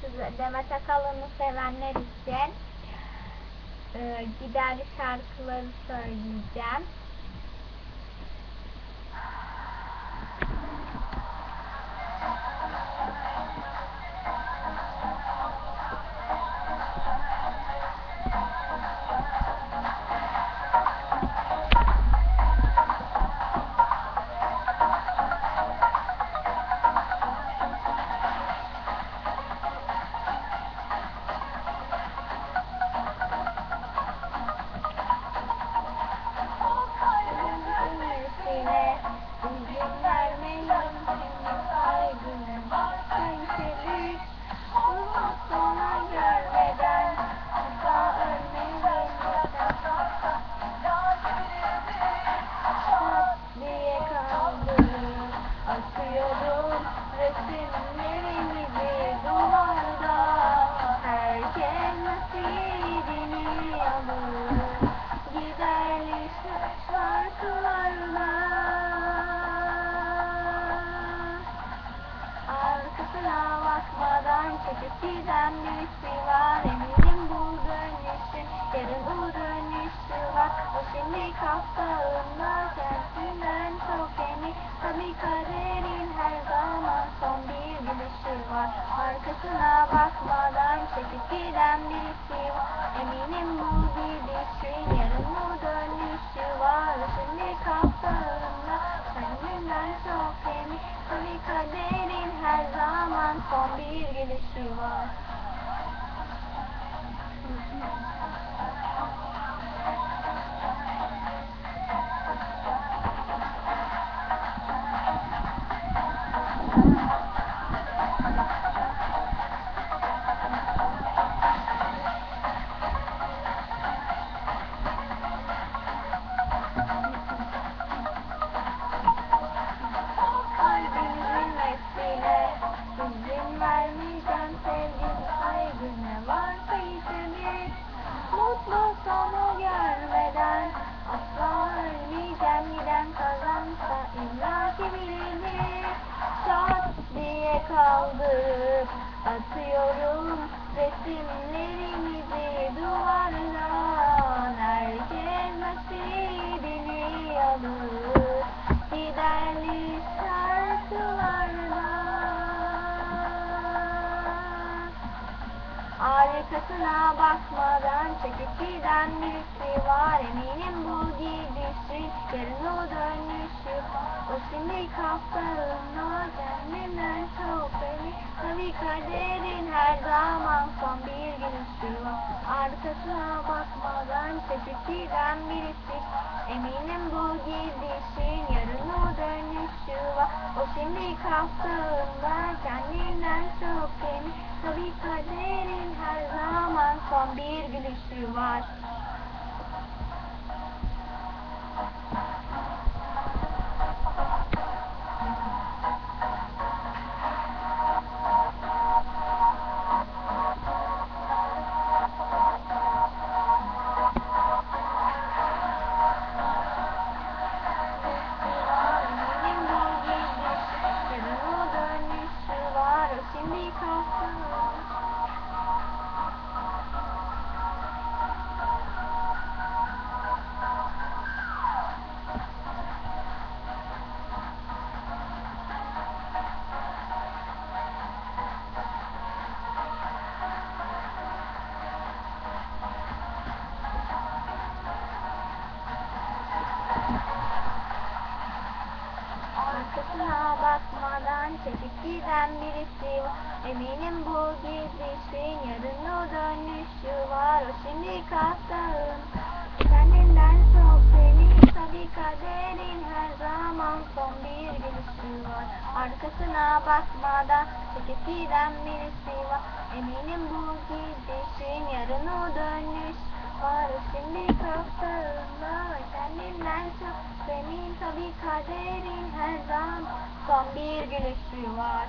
size. Demet Akalın'ı sevenler için e, giderli şarkıları söyleyeceğim. Arkasına bakmadan çekip giden birisi var. Eminim bu gidişin yarın bu dönüşü var. Şimdi kaptağında kendinden çok emin Tabi kaderin her zaman son bir gülüşü var atıyorum resimlerimizi duvardan Herkes nasibini alır. Giderli şarkılarla Arkasına bakmadan çekip giden birisi var. Eminim bu gidişin yarın o dönüşü. O şimdi kaplarında Tabi kaderin her zaman son bir gülüşü var Arkasına bakmadan çekip giden birisi. Eminim bu gidişin yarın o dönüşü var. O şimdi kaptığında kendinden çok emin. Tabi kaderin her zaman son bir gülüşü var çekip giden birisi var. Eminim bu gidişin yarın o dönüşü var. O şimdi kaptağın Kendinden çok senin Tabi kaderin her zaman son bir gülüşü var. Arkasına bakmadan çekip giden birisi var. Eminim bu gidişin yarın o dönüş var. O şimdi kaptağında kendinden çok senin Tabi kaderin her zaman son bir gülüşü var